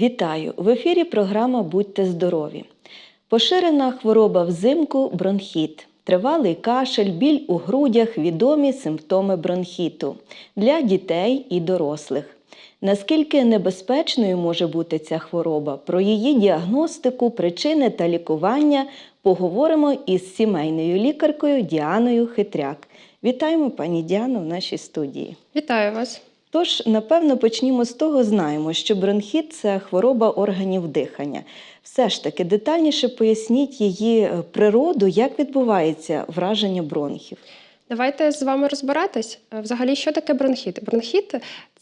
Вітаю! В ефірі програма Будьте здорові. Поширена хвороба взимку бронхіт. Тривалий кашель, біль у грудях відомі симптоми бронхіту для дітей і дорослих. Наскільки небезпечною може бути ця хвороба? Про її діагностику, причини та лікування поговоримо із сімейною лікаркою Діаною Хитряк. Вітаємо пані Діану в нашій студії. Вітаю вас. Тож, напевно, почнімо з того, знаємо, що бронхіт це хвороба органів дихання. Все ж таки, детальніше поясніть її е, природу, як відбувається враження бронхів. Давайте з вами розбиратись. Е, Взагалі, що таке бронхіт? Бронхіт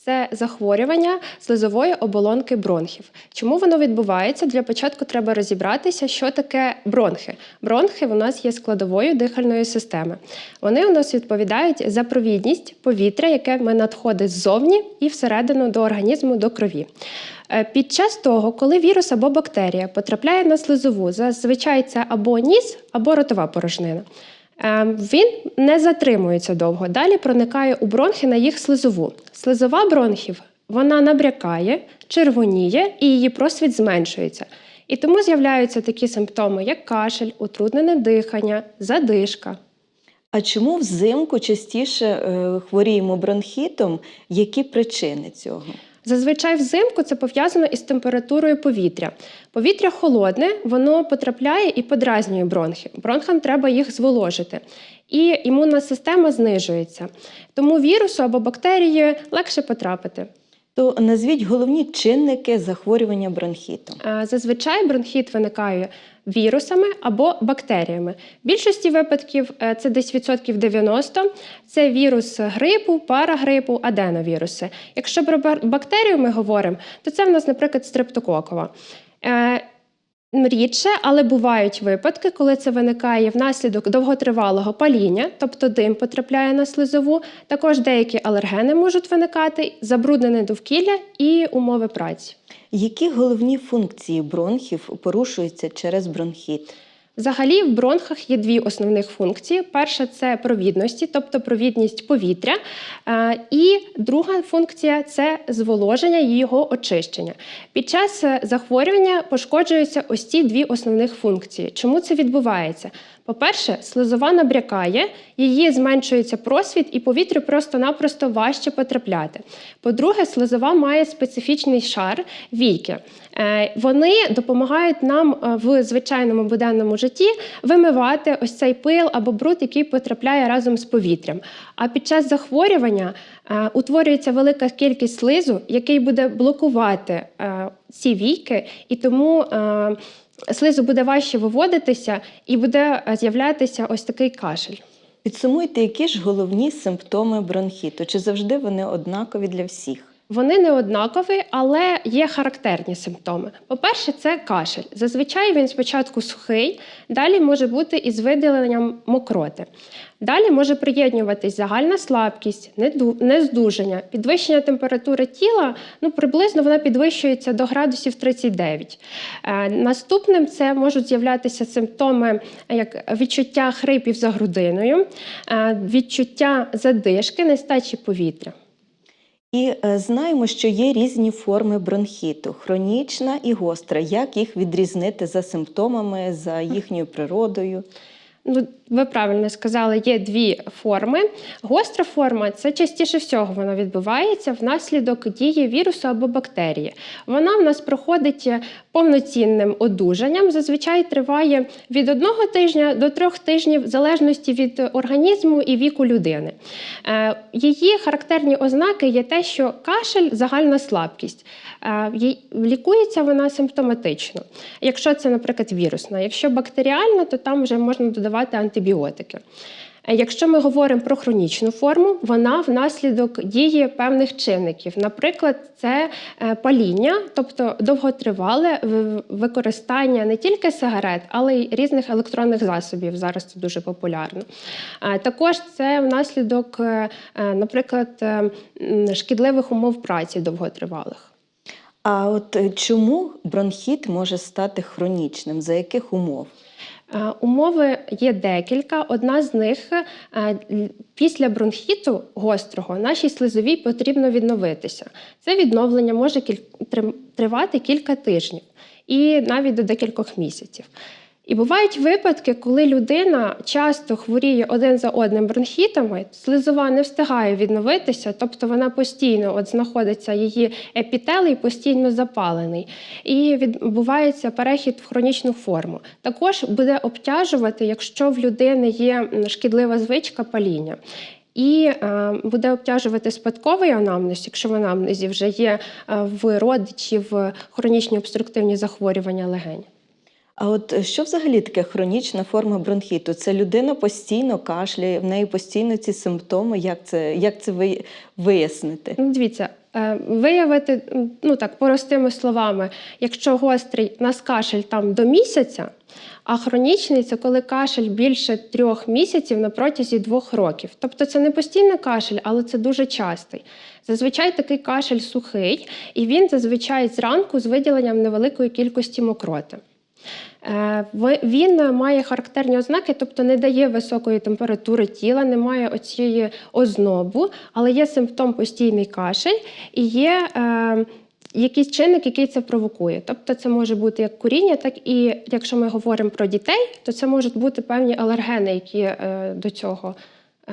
це захворювання слизової оболонки бронхів. Чому воно відбувається? Для початку треба розібратися, що таке бронхи. Бронхи у нас є складовою дихальної системи. Вони у нас відповідають за провідність повітря, яке ми надходить ззовні і всередину до організму до крові. Е, Під час того, коли вірус або бактерія потрапляє на слизову, зазвичай це або ніс, або ротова порожнина. Е, Він не затримується довго. Далі проникає у бронхи на їх слизову. Слизова бронхів вона набрякає, червоніє і її просвіт зменшується. І тому з'являються такі симптоми, як кашель, утруднене дихання, задишка. А чому взимку частіше е, хворіємо бронхітом? Які причини цього? Зазвичай взимку це пов'язано із температурою повітря. Повітря холодне, воно потрапляє і подразнює бронхи. Бронхам треба їх зволожити. І імунна система знижується. Тому вірусу або бактерії легше потрапити. То назвіть головні чинники захворювання бронхітом. Е, Зазвичай бронхіт виникає вірусами або бактеріями. В більшості випадків е, це десь відсотків 90. Це вірус грипу, парагрипу, аденовіруси. Якщо про бактерію ми говоримо, то це в нас, наприклад, стрептококова. Рідше, але бувають випадки, коли це виникає внаслідок довготривалого паління, тобто дим потрапляє на слизову. Також деякі алергени можуть виникати, забруднене довкілля і умови праці. Які головні функції бронхів порушуються через бронхіт? Взагалі, в бронхах є дві основних функції: перша це провідності, тобто провідність повітря. Е, І друга функція це зволоження і його очищення. Під час е, захворювання пошкоджуються ось ці дві основних функції. Чому це відбувається? По-перше, слизова набрякає, її зменшується просвіт, і повітрю просто-напросто важче потрапляти. По-друге, слизова має специфічний шар війки. Е, Вони допомагають нам е, в звичайному буденному житті вимивати ось цей пил або бруд, який потрапляє разом з повітрям. А під час захворювання е, утворюється велика кількість слизу, який буде блокувати ці війки, і тому слизу буде важче виводитися і буде з'являтися ось такий кашель. Підсумуйте, які ж головні симптоми бронхіту? Чи завжди вони однакові для всіх? Вони не однакові, але є характерні симптоми. По-перше, це кашель. Зазвичай він спочатку сухий, далі може бути із виділенням мокроти. Далі може приєднуватись загальна слабкість, нездужання, підвищення температури тіла. Ну, приблизно вона підвищується до градусів 39. Е, наступним це можуть з'являтися симптоми, як відчуття хрипів за грудиною, е, відчуття задишки, нестачі повітря. І е, знаємо, що є різні форми бронхіту: хронічна і гостра. Як їх відрізнити за симптомами, за їхньою природою? Ну, ви правильно сказали, є дві форми. Гостра форма це частіше всього вона відбувається внаслідок дії вірусу або бактерії. Вона в нас проходить повноцінним одужанням. Зазвичай триває від одного тижня до трьох тижнів, в залежності від організму і віку людини. Е, Її характерні ознаки є те, що кашель, загальна слабкість. Е, Лікується вона симптоматично. Якщо це, наприклад, вірусна. Якщо бактеріальна, то там вже можна додавати антибіотики. Е, Якщо ми говоримо про хронічну форму, вона внаслідок дії певних чинників. Наприклад, це е, паління, тобто довготривале використання не тільки сигарет, але й різних електронних засобів. Зараз це дуже популярно. Е, Також це внаслідок, наприклад, шкідливих умов праці довготривалих. А от чому бронхіт може стати хронічним? За яких умов? Е, Умови є декілька. Одна з них е, після бронхіту гострого нашій слизовій потрібно відновитися. Це відновлення може тривати кілька тижнів і навіть до декількох місяців. І бувають випадки, коли людина часто хворіє один за одним бронхітами, слизова не встигає відновитися, тобто вона постійно от знаходиться, її епітелій постійно запалений, і відбувається перехід в хронічну форму. Також буде обтяжувати, якщо в людини є шкідлива звичка паління. І е, буде обтяжувати спадковий анамнез, якщо в анамнезі вже є е, в родичів хронічні обструктивні захворювання легень. А от е, що взагалі таке хронічна форма бронхіту? Це людина постійно кашляє, в неї постійно ці симптоми. Як це, як це ви- вияснити? Ну, дивіться, е, виявити, ну так, простими словами, якщо гострий у нас кашель там до місяця, а хронічний це коли кашель більше трьох місяців на протязі двох років. Тобто це не постійний кашель, але це дуже частий. Зазвичай такий кашель сухий, і він зазвичай зранку з виділенням невеликої кількості мокроти. Е, Він має характерні ознаки, тобто не дає високої температури тіла, не має оцієї ознобу, але є симптом постійний кашель і є е, якийсь чинник, який це провокує. Тобто це може бути як куріння, так і якщо ми говоримо про дітей, то це можуть бути певні алергени, які е, до цього е,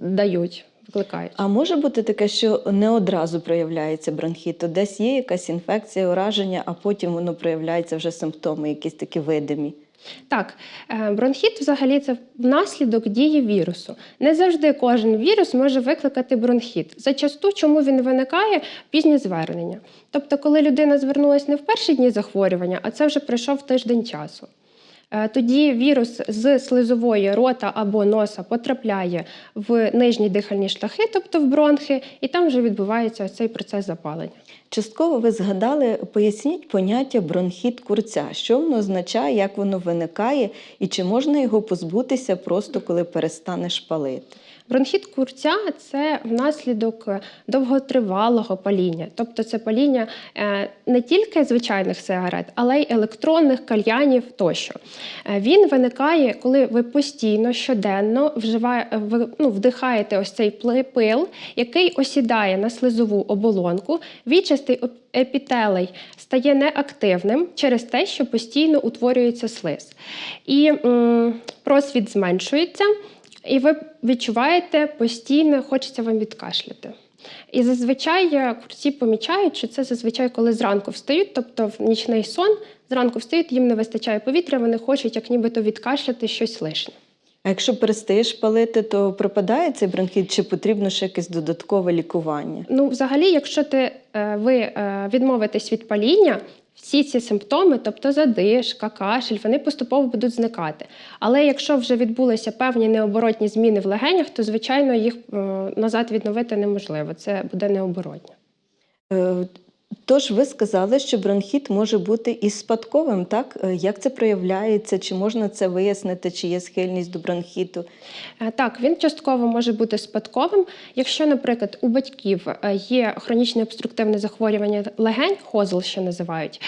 дають, викликають. А може бути таке, що не одразу проявляється бронхіт, то десь є якась інфекція, ураження, а потім воно проявляється вже симптоми, якісь такі видимі. Так, е, бронхіт взагалі це внаслідок дії вірусу. Не завжди кожен вірус може викликати бронхіт. Зачасту, чому він виникає пізнє звернення. Тобто, коли людина звернулася не в перші дні захворювання, а це вже пройшов тиждень часу. Е, Тоді вірус з слизової рота або носа потрапляє в нижні дихальні шляхи, тобто в бронхи, і там вже відбувається цей процес запалення. Частково ви згадали, поясніть поняття бронхіт курця, що воно означає, як воно виникає, і чи можна його позбутися просто коли перестанеш палити. Бронхіт курця це внаслідок е, довготривалого паління, тобто це паління е, не тільки звичайних сигарет, але й електронних кальянів тощо. Е, Він виникає, коли ви постійно щоденно вживає, ну, вдихаєте ось цей пил, який осідає на слизову оболонку. Відчастий епітелей стає неактивним через те, що постійно утворюється слиз. І м, просвіт зменшується. І ви відчуваєте постійно, хочеться вам відкашляти. І зазвичай курці помічають, що це зазвичай, коли зранку встають, тобто в нічний сон, зранку встають, їм не вистачає повітря, вони хочуть як нібито відкашляти щось лишнє. А якщо перестаєш палити, то пропадає цей бронхіт, чи потрібно ще якесь додаткове лікування? Ну, взагалі, якщо ти, е, ви е, відмовитесь від паління, всі ці симптоми, тобто задишка, кашель, вони поступово будуть зникати. Але якщо вже відбулися певні необоротні зміни в легенях, то звичайно їх е, назад відновити неможливо. Це буде необоротне. Тож ви сказали, що бронхіт може бути і спадковим, так? Е, Як це проявляється? Чи можна це вияснити, чи є схильність до бронхіту? Е, Так, він частково може бути спадковим. Якщо, наприклад, у батьків е, є хронічне обструктивне захворювання легень, хозл ще називають,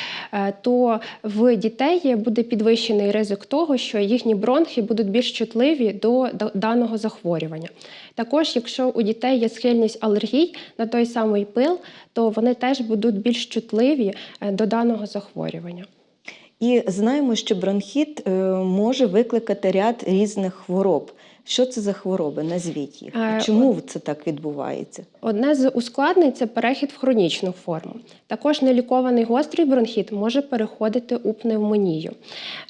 то в дітей буде підвищений ризик того, що їхні бронхи будуть більш чутливі до даного захворювання. Також, якщо у дітей є схильність алергій на той самий пил, то вони теж будуть більш чутливі е, до даного захворювання. І знаємо, що бронхіт е, може викликати ряд різних хвороб. Що це за хвороби? Назвіть їх. Е, Чому це так відбувається? Одне з ускладнень це перехід в хронічну форму. Також нелікований гострий бронхіт може переходити у пневмонію.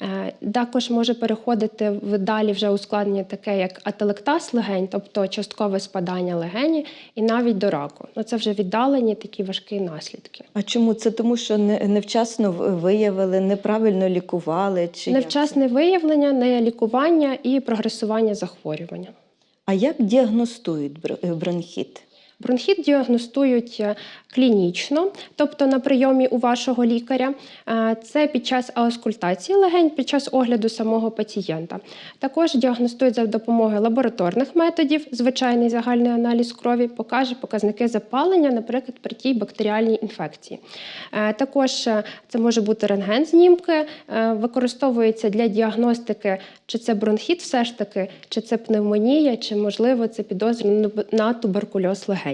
Е, Також може переходити в далі вже ускладнення, таке як ателектаз легень, тобто часткове спадання легені, і навіть до раку. Ну це вже віддалені такі важкі наслідки. А чому це тому, що не- невчасно виявили, неправильно лікували? Чи? Невчасне виявлення, нелікування і прогресування захворювання. А як діагностують е, бронхіт? Бронхіт діагностують е, клінічно, тобто на прийомі у вашого лікаря. Е, Це під час аускультації легень, під час огляду самого пацієнта. Також діагностують за допомогою лабораторних методів. Звичайний загальний аналіз крові покаже показники запалення, наприклад, при тій бактеріальній інфекції. Е, Також це може бути рентген-знімки, е, використовується для діагностики, чи це бронхіт, все ж таки, чи це пневмонія, чи можливо це підозра на туберкульоз легень.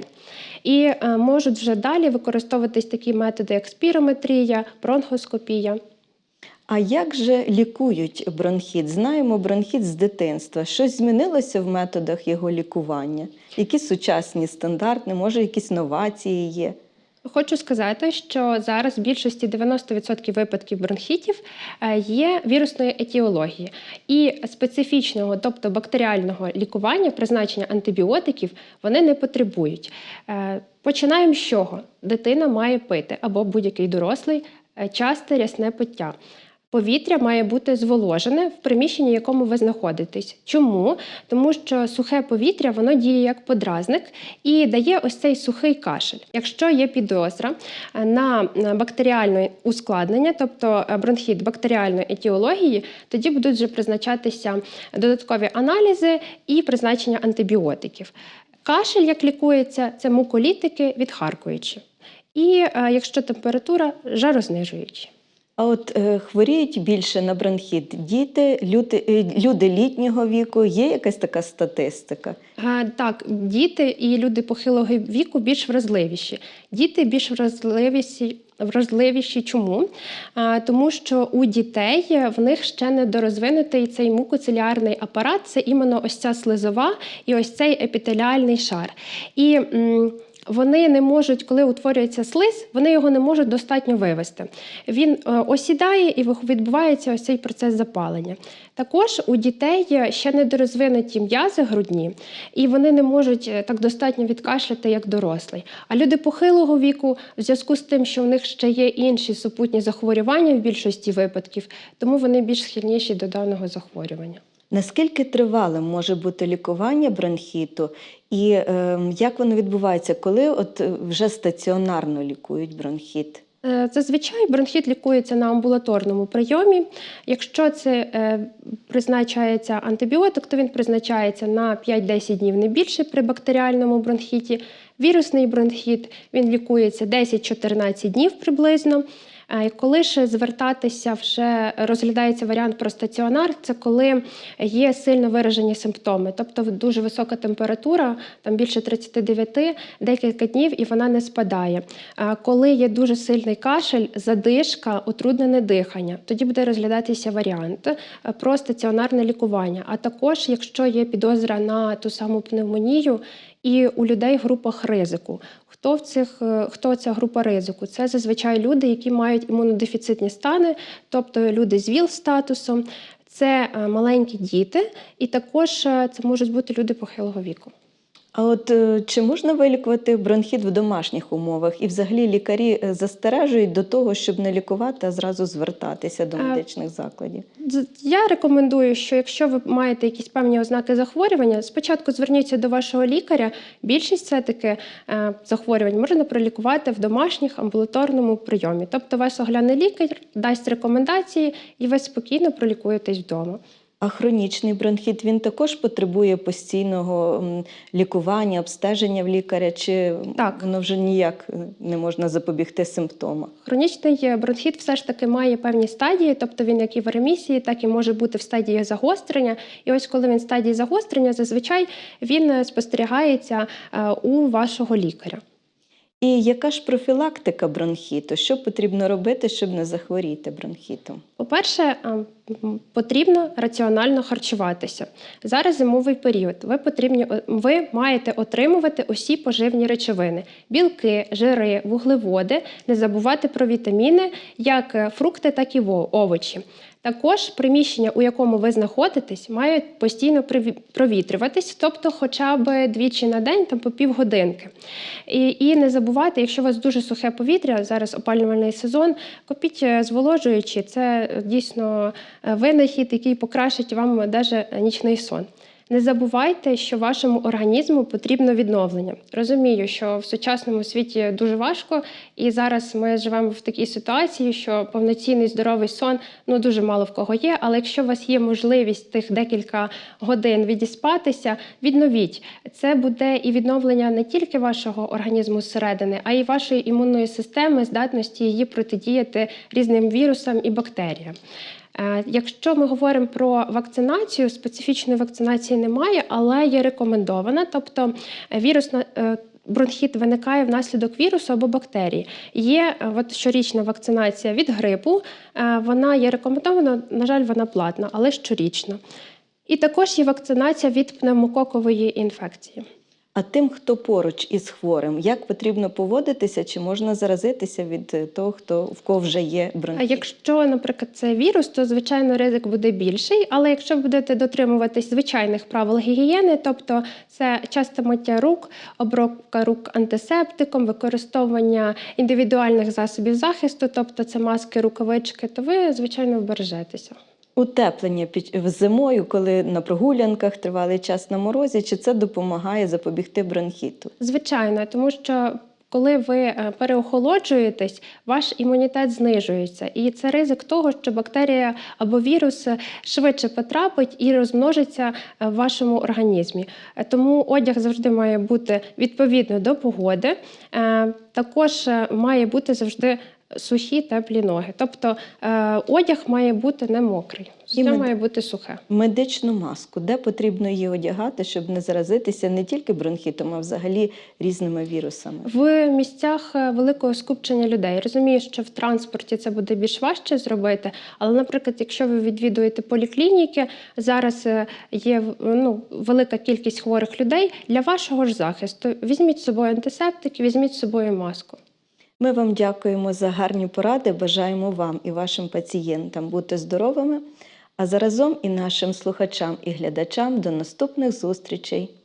І е, можуть вже далі використовуватись такі методи, як спірометрія, бронхоскопія. А як же лікують бронхіт? Знаємо бронхіт з дитинства. Щось змінилося в методах його лікування? Які сучасні стандарти, може, якісь новації є? Хочу сказати, що зараз в більшості 90% випадків бронхітів е, є вірусної етіології і специфічного, тобто бактеріального лікування, призначення антибіотиків, вони не потребують. Е, Починаємо з чого? Дитина має пити або будь-який дорослий е, часте рясне пиття. Повітря має бути зволожене в приміщенні, в якому ви знаходитесь. Чому? Тому що сухе повітря воно діє як подразник і дає ось цей сухий кашель. Якщо є підозра е, на е, бактеріальне ускладнення, тобто е, бронхіт бактеріальної етіології, тоді будуть вже призначатися додаткові аналізи і призначення антибіотиків. Кашель, як лікується, це муколітики відхаркуючі. І якщо температура жарознижуючі. А от е, хворіють більше на бронхіт діти, люди, е, люди літнього віку. Є якась така статистика? Е, Так, діти і люди похилого віку більш вразливіші. Діти більш вразливіші. Вразливіші чому? А, Тому що у дітей е, в них ще недорозвинутий цей мукоцеліарний апарат, це іменно ось ця слизова і ось цей епітеліальний шар. І м, вони не можуть, коли утворюється слиз, вони його не можуть достатньо вивести. Він е, осідає і відбувається ось цей процес запалення. Також у дітей ще недорозвинуті м'язи грудні, і вони не можуть е, так достатньо відкашляти, як дорослий. А люди похилого віку, в зв'язку з тим, що в них ще є інші супутні захворювання в більшості випадків, тому вони більш схильніші до даного захворювання. Наскільки тривалим може бути лікування бронхіту, і е, як воно відбувається, коли от е, вже стаціонарно лікують бронхіт? Е, Зазвичай бронхіт лікується на амбулаторному прийомі. Якщо це е, призначається антибіотик, то він призначається на 5-10 днів не більше при бактеріальному бронхіті. Вірусний бронхіт він лікується 10-14 днів приблизно. Коли ж звертатися, вже розглядається варіант про стаціонар, це коли є сильно виражені симптоми, тобто дуже висока температура, там більше 39, декілька днів, і вона не спадає. Коли є дуже сильний кашель, задишка, утруднене дихання, тоді буде розглядатися варіант е, про стаціонарне лікування. А також, якщо є підозра на ту саму пневмонію, і у людей в групах ризику. Хто в цих е, хто ця група ризику? Це зазвичай люди, які мають імунодефіцитні стани, тобто люди з ВІЛ статусом, це е, маленькі діти, і також е, це можуть бути люди похилого віку. А от е, чи можна вилікувати бронхіт в домашніх умовах? І взагалі лікарі е, застережують до того, щоб не лікувати, а зразу звертатися до медичних закладів? Я рекомендую, що якщо ви маєте якісь певні ознаки захворювання, спочатку зверніться до вашого лікаря. Більшість все-таки е, захворювань можна пролікувати в домашніх амбулаторному прийомі. Тобто вас огляне лікар, дасть рекомендації, і ви спокійно пролікуєтесь вдома. А хронічний бронхіт він також потребує постійного лікування, обстеження в лікаря, чи Так. воно вже ніяк е, не можна запобігти симптомам? Хронічний е, бронхіт все ж таки має певні стадії, тобто він як і в ремісії, так і може бути в стадії загострення. І ось коли він в стадії загострення, зазвичай він е, спостерігається у вашого лікаря. І яка ж профілактика бронхіту? Що потрібно робити, щоб не захворіти бронхітом? По-перше, потрібно раціонально харчуватися. Зараз зимовий період. Ви потрібні, ви маєте отримувати усі поживні речовини: білки, жири, вуглеводи, не забувати про вітаміни, як е, фрукти, так і во- овочі. Також приміщення, у якому ви знаходитесь, має постійно провітрюватись, тобто хоча б двічі на день, там по півгодинки. І, і не забувайте, якщо у вас дуже сухе повітря, зараз опалювальний сезон, купіть е, зволожуючі. Це е, дійсно е, винахід, який покращить вам навіть нічний сон. Не забувайте, що вашому організму потрібно відновлення. Розумію, що в сучасному світі дуже важко, і зараз ми живемо в такій ситуації, що повноцінний здоровий сон ну дуже мало в кого є. Але якщо у вас є можливість тих декілька годин відіспатися, відновіть. Це буде і відновлення не тільки вашого організму зсередини, а й вашої імунної системи, здатності її протидіяти різним вірусам і бактеріям. Е, Якщо ми говоримо про вакцинацію, специфічної вакцинації немає, але є рекомендована, тобто е, вірусна. е, Бронхіт виникає внаслідок вірусу або бактерії. Є от щорічна вакцинація від грипу. Вона є рекомендована, на жаль, вона платна, але щорічна. І також є вакцинація від пневмококової інфекції. А тим, хто поруч із хворим, як потрібно поводитися, чи можна заразитися від е, того, хто в кого вже є А якщо, наприклад, це вірус, то звичайно ризик буде більший. Але якщо будете дотримуватись звичайних правил гігієни, тобто це часте миття рук, обробка рук антисептиком, використовування індивідуальних засобів захисту, тобто це маски, рукавички, то ви звичайно вбережетеся. Утеплення під зимою, коли на прогулянках тривалий час на морозі, чи це допомагає запобігти бронхіту? Звичайно, тому що коли ви е, переохолоджуєтесь, ваш імунітет знижується, і це ризик того, що бактерія або вірус е, швидше потрапить і розмножиться е, в вашому організмі. Тому одяг завжди має бути відповідно до погоди. Також має бути завжди. Сухі теплі ноги, тобто е, одяг має бути не мокрий, все Іменно. має бути сухе. Медичну маску, де потрібно її одягати, щоб не заразитися не тільки бронхітом, а взагалі різними вірусами. В місцях е, великого скупчення людей розумію, що в транспорті це буде більш важче зробити. Але, наприклад, якщо ви відвідуєте поліклініки, зараз е, є ну, велика кількість хворих людей. Для вашого ж захисту візьміть з собою антисептик, візьміть з собою маску. Ми вам дякуємо за гарні поради. Бажаємо вам і вашим пацієнтам бути здоровими, а заразом і нашим слухачам і глядачам до наступних зустрічей.